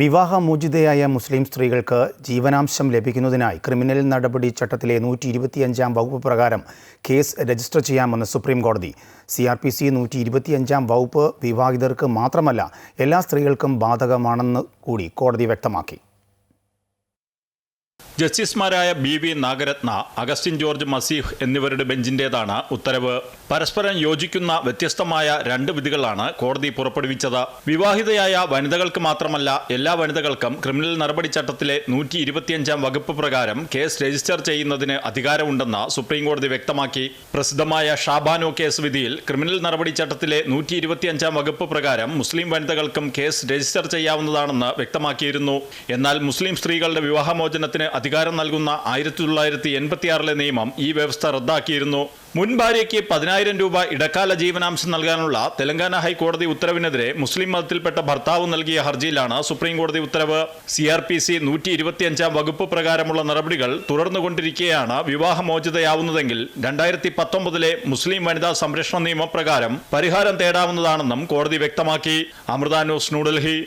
വിവാഹമോചിതയായ മുസ്ലിം സ്ത്രീകൾക്ക് ജീവനാംശം ലഭിക്കുന്നതിനായി ക്രിമിനൽ നടപടി ചട്ടത്തിലെ നൂറ്റി ഇരുപത്തിയഞ്ചാം വകുപ്പ് പ്രകാരം കേസ് രജിസ്റ്റർ ചെയ്യാമെന്ന് സുപ്രീം കോടതി. സി ആർ പി സി നൂറ്റി ഇരുപത്തിയഞ്ചാം വകുപ്പ് വിവാഹിതർക്ക് മാത്രമല്ല എല്ലാ സ്ത്രീകൾക്കും ബാധകമാണെന്ന് കൂടി കോടതി വ്യക്തമാക്കി. ജസ്റ്റിസുമാരായ ബി വി നാഗരത്ന അഗസ്റ്റിൻ ജോർജ് മസീഹ് എന്നിവരുടെ ബെഞ്ചിന്റേതാണ് ഉത്തരവ്. പരസ്പരം യോജിക്കുന്ന വ്യത്യസ്തമായ രണ്ട് വിധികളാണ് കോടതി പുറപ്പെടുവിച്ചത്. വിവാഹിതയായ വനിതകൾക്ക് മാത്രമല്ല എല്ലാ വനിതകൾക്കും ക്രിമിനൽ നടപടി ചട്ടത്തിലെ നൂറ്റി ഇരുപത്തിയഞ്ചാം വകുപ്പ് പ്രകാരം കേസ് രജിസ്റ്റർ ചെയ്യുന്നതിന് അധികാരമുണ്ടെന്ന് സുപ്രീംകോടതി വ്യക്തമാക്കി. പ്രസിദ്ധമായ ഷാബാനോ കേസ് വിധിയിൽ ക്രിമിനൽ നടപടി ചട്ടത്തിലെ നൂറ്റി ഇരുപത്തിയഞ്ചാം വകുപ്പ് പ്രകാരം മുസ്ലിം വനിതകൾക്കും കേസ് രജിസ്റ്റർ ചെയ്യാവുന്നതാണെന്ന് വ്യക്തമാക്കിയിരുന്നു. എന്നാൽ മുസ്ലിം സ്ത്രീകളുടെ വിവാഹമോചനത്തിന് അധികാരം നൽകുന്ന ആയിരത്തി തൊള്ളായിരത്തി എൺപത്തിയാറിലെ നിയമം ഈ വ്യവസ്ഥ റദ്ദാക്കിയിരുന്നു. മുൻ ഭാര്യയ്ക്ക് പതിനായിരം രൂപ ഇടക്കാല ജീവനാംശം നൽകാനുള്ള തെലങ്കാന ഹൈക്കോടതി ഉത്തരവിനെതിരെ മുസ്ലിം മതത്തിൽപ്പെട്ട ഭർത്താവ് നൽകിയ ഹർജിയിലാണ് സുപ്രീംകോടതി ഉത്തരവ്. സി ആർ പി സി നൂറ്റി ഇരുപത്തിയഞ്ചാം വകുപ്പ് പ്രകാരമുള്ള നടപടികൾ തുടർന്നുകൊണ്ടിരിക്കെയാണ് വിവാഹമോചിതയാവുന്നതെങ്കിൽ രണ്ടായിരത്തി പത്തൊമ്പതിലെ മുസ്ലിം വനിതാ സംരക്ഷണ നിയമപ്രകാരം പരിഹാരം തേടാവുന്നതാണെന്നും കോടതി വ്യക്തമാക്കി. അമൃത ന്യൂസ് ന്യൂഡൽഹി.